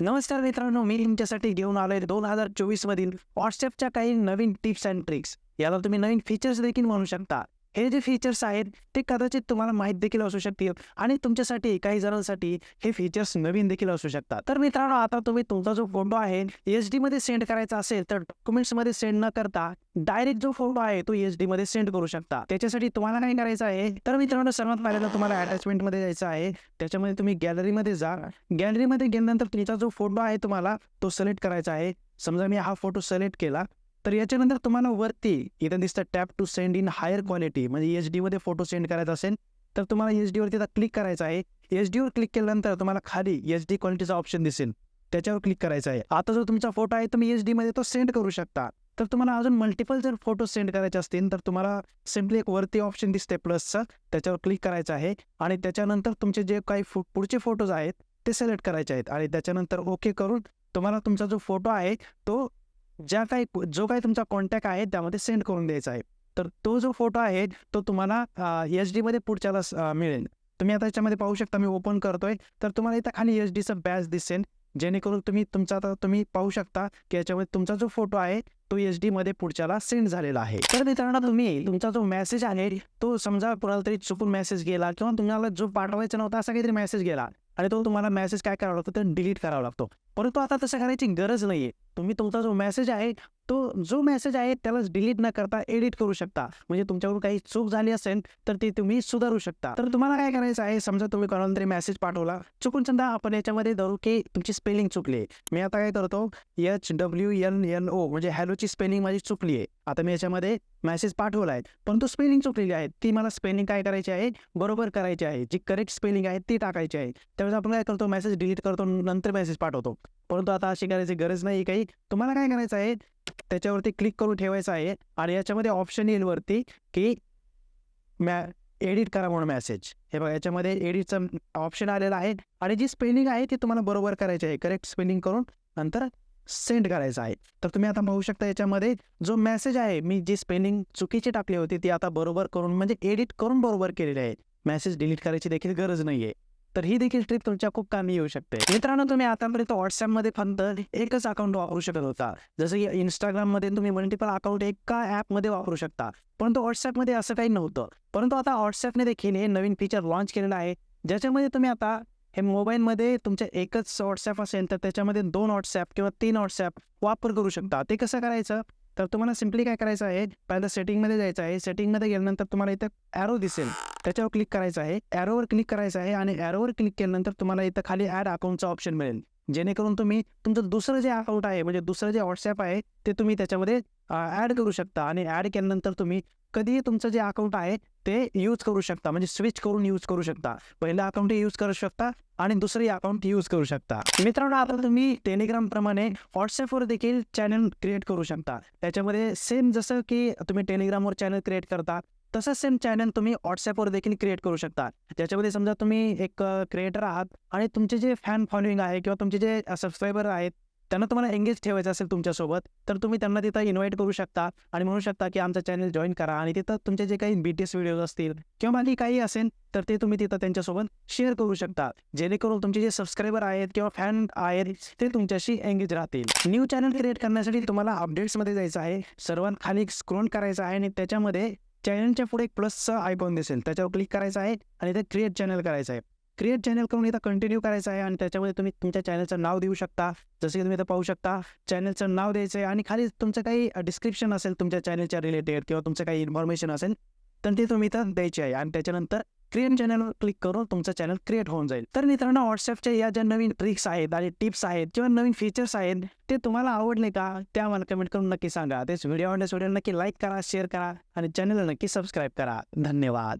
नमस्कार मित्रांनो मी तुमच्यासाठी घेऊन आलोय दोन हजार चोवीसमधील व्हॉट्सअपच्या काही नवीन टिप्स अँड ट्रिक्स याला तुम्ही नवीन फीचर्स देखील म्हणू शकता. हे जे फीचर्स आहेत ते कदाचित तुम्हाला माहीत देखील असू शकतील. आणि तुमच्यासाठी काही जणांसाठी हे फीचर्स नवीन देखील असू शकतात. तर मित्रांनो आता तुम्ही तुमचा जो फोटो आहे एच डी मध्ये सेंड करायचा असेल तर डॉक्युमेंट्समध्ये सेंड न करता डायरेक्ट जो फोटो आहे तो एच डी मध्ये सेंड करू शकता. त्याच्यासाठी तुम्हाला काय करायचं आहे तर मित्रांनो सर्वात पहिल्यांदा तुम्हाला अटॅचमेंटमध्ये जायचं आहे. त्याच्यामध्ये तुम्ही गॅलरीमध्ये जा. गॅलरीमध्ये गेल्यानंतर तुमचा जो फोटो आहे तुम्हाला तो सिलेक्ट करायचा आहे. समजा मी हा फोटो सिलेक्ट केला. तर याच्यानंतर तुम्हाला वरती इथं दिसतं tap to send in higher quality म्हणजे एच डीमध्ये फोटो सेंड करायचा असेल तर तुम्हाला एच डीवरती तिथं क्लिक करायचं आहे. एच डीवर क्लिक केल्यानंतर तुम्हाला खाली एच डी क्वालिटीचा ऑप्शन दिसेल. त्याच्यावर क्लिक करायचं आहे. आता जो तुमचा फोटो आहे तुम्ही एच डीमध्ये तो सेंड करू शकता. तर तुम्हाला अजून मल्टिपल जर फोटो सेंड करायचे असतील तर तुम्हाला सिम्पली एक वरती ऑप्शन दिसते प्लसचं. त्याच्यावर क्लिक करायचं आहे. आणि त्याच्यानंतर तुमचे जे काही फो पुढचे फोटोज आहेत ते सिलेक्ट करायचे आहेत. आणि त्याच्यानंतर ओके करून तुम्हाला तुमचा जो फोटो आहे तो ज्या काही जो काही तुमचा कॉन्टॅक्ट आहे त्यामध्ये सेंड करून द्यायचा आहे. तर तो जो फोटो आहे तो तुम्हाला एच डीमध्ये पुढच्याला मिळेल. तुम्ही आता याच्यामध्ये पाहू शकता मी ओपन करतोय. तर तुम्हाला इथं खाली एच डीचं बॅच दिसेल. जेणेकरून तुम्ही तुमचा आता तुम्ही पाहू शकता की याच्यामध्ये तुमचा जो फोटो आहे तो एच डी मध्ये पुढच्याला सेंड झालेला आहे. तर मित्रांनो तुम्ही तुमचा जो मेसेज आहे तो समजा कोणाला तरी चुकून मेसेज गेला किंवा तुम्हाला जो पाठवायचा नव्हता असा काहीतरी मेसेज गेला. आणि तो तुम्हाला मेसेज काय करावा लागतो? तर डिलीट करावा लागतो. परंतु आता तसं करायची गरज नाही आहे तुम्ही तुमचा जो मेसेज आहे तो जो मेसेज आहे त्याला डिलीट न करता एडिट करू शकता. म्हणजे तुमच्याकडून काही चूक झाली असेल तर ती तुम्ही सुधारू शकता. तर तुम्हाला काय करायचं आहे समजा तुम्ही कोणाला तरी मेसेज पाठवला. चुकून समजा आपण याच्यामध्ये धरू की तुमची स्पेलिंग चुकली मी आता काय करतो H W N N O म्हणजे हॅलोची स्पेलिंग माझी चुकली आहे. आता मी याच्यामध्ये मेसेज पाठवला आहे परंतु स्पेलिंग चुकलेली आहे. ती मला स्पेलिंग काय करायची आहे बरोबर करायची आहे. जी करेक्ट स्पेलिंग आहे ती टाकायची आहे. त्यावेळेस आपण काय करतो मेसेज डिलीट करतो नंतर मेसेज पाठवतो. परंतु आता अशी करायची गरज नाही काही. तुम्हाला काय करायचं आहे? त्याच्यावरती क्लिक करून ठेवायचं आहे आणि याच्यामध्ये ऑप्शन येईल वरती की मॅ एडिट करा म्हणून मेसेज हे बघा याच्यामध्ये एडिटचं ऑप्शन आलेलं आहे आणि जी स्पेलिंग आहे ती तुम्हाला बरोबर करायची आहे. करेक्ट स्पेलिंग करून नंतर सेंड करायचं आहे. तर तुम्ही आता पाहू शकता याच्यामध्ये जो मेसेज आहे मी जी स्पेलिंग चुकीची टाकली होती ती आता बरोबर करून म्हणजे एडिट करून बरोबर केलेली आहे. मेसेज डिलीट करायची देखील गरज नाहीये. तर ही देखील ट्रिक तुमच्या खूप कामी येऊ शकते. मित्रांनो तुम्ही आतापर्यंत व्हॉट्सअपमध्ये फक्त एकच अकाउंट वापरू शकत होता. जसं की इंस्टाग्राममध्ये तुम्ही मल्टिपल अकाउंट एका ॲपमध्ये वापरू शकता. परंतु व्हॉट्सअपमध्ये असं काही नव्हतं. परंतु आता व्हॉट्सअपने देखील हे नवीन फीचर लॉन्च केलेलं आहे. ज्याच्यामध्ये तुम्ही आता हे मोबाईलमध्ये तुमच्या एकच व्हॉट्सॲप असेल तर त्याच्यामध्ये दोन व्हॉट्सॲप किंवा तीन व्हॉट्सॲप वापर करू शकता. ते कसं करायचं? तर तुम्हाला सिम्पली काय करायचं आहे? पहिलं सेटिंगमध्ये जायचं आहे. सेटिंगमध्ये गेल्यानंतर तुम्हाला इथं ॲरो दिसेल. त्याच्यावर क्लिक करायचं आहे. ॲरोवर क्लिक करायचं आहे आणि ॲरोवर क्लिक केल्यानंतर तुम्हाला इथं खाली ॲड अकाउंटचा ऑप्शन मिळेल. जेणेकरून तुम्ही तुमचं दुसरं जे अकाउंट आहे म्हणजे दुसरं जे व्हॉट्सॲप आहे ते तुम्ही त्याच्यामध्ये ॲड करू शकता आणि ॲड केल्यानंतर तुम्ही कधीही तुमचं जे अकाउंट आहे ते यूज करू शकता. म्हणजे स्विच करून यूज करू शकता. पहिलं अकाउंट यूज करू शकता आणि दुसरी अकाउंट यूज करू शकता. मित्रांनो आता तुम्ही टेलिग्राम प्रमाणे व्हॉट्सअपवर देखील चॅनल क्रिएट करू शकता. त्याच्यामध्ये सेम जसं की तुम्ही टेलिग्रामवर चॅनल क्रिएट करता तसंच सेम चॅनल तुम्ही व्हॉट्सअपवर देखील क्रिएट करू शकता. ज्याच्यामध्ये समजा तुम्ही एक क्रिएटर आहात आणि तुमचे जे फॅन फॉलोईंग आहे किंवा तुमचे जे सबस्क्रायबर आहेत त्यांना तुम्हाला एंगेज ठेवायचं असेल तुमच्यासोबत तर तुम्ही त्यांना तिथं इन्व्हाइट करू शकता आणि म्हणू शकता की आमचं चॅनल जॉईन करा आणि तिथं तुमचे जे काही बी टी एस व्हिडिओज असतील किंवा बाकी काही असेल तर ते तुम्ही तिथं त्यांच्यासोबत शेअर करू शकता. जेणेकरून तुमचे जे सबस्क्रायबर आहेत किंवा फॅन आहेत ते तुमच्याशी एंगेज राहतील. न्यू चॅनल क्रिएट करण्यासाठी तुम्हाला अपडेट्समध्ये जायचं आहे. सर्वात खाली स्क्रोल करायचं आहे आणि त्याच्यामध्ये चॅनलच्या पुढे एक प्लसचा आयकॉन दिसेल. त्याच्यावर क्लिक करायचं आहे आणि ते क्रिएट चॅनल करायचं आहे. क्रिएट चॅनल करून इथं कंटिन्यू करायचं आहे आणि त्याच्यामध्ये तुम्ही तुमच्या चॅनलचं नाव देऊ शकता. जसं की तुम्ही इथं पाहू शकता चॅनलचं नाव द्यायचं आहे आणि खाली तुमचं काही डिस्क्रिप्शन असेल तुमच्या चॅनलच्या रिलेटेड किंवा तुमचं काही इन्फॉर्मेशन असेल तर ते तुम्ही इथं द्यायचे आहे. आणि त्याच्यानंतर क्रिएट चॅनलवर क्लिक करून तुमचं चॅनल क्रिएट होऊन जाईल. तर मित्रांनो व्हॉट्सअपच्या या ज्या नवीन ट्रिक्स आहेत आणि टिप्स आहेत किंवा नवीन फीचर्स आहेत ते तुम्हाला आवडले का त्या मला कमेंट करून नक्की सांगा. तेच व्हिडिओ आवडल्यास व्हिडिओ नक्की लाईक करा शेअर करा आणि चॅनलला नक्की सबस्क्राईब करा. धन्यवाद.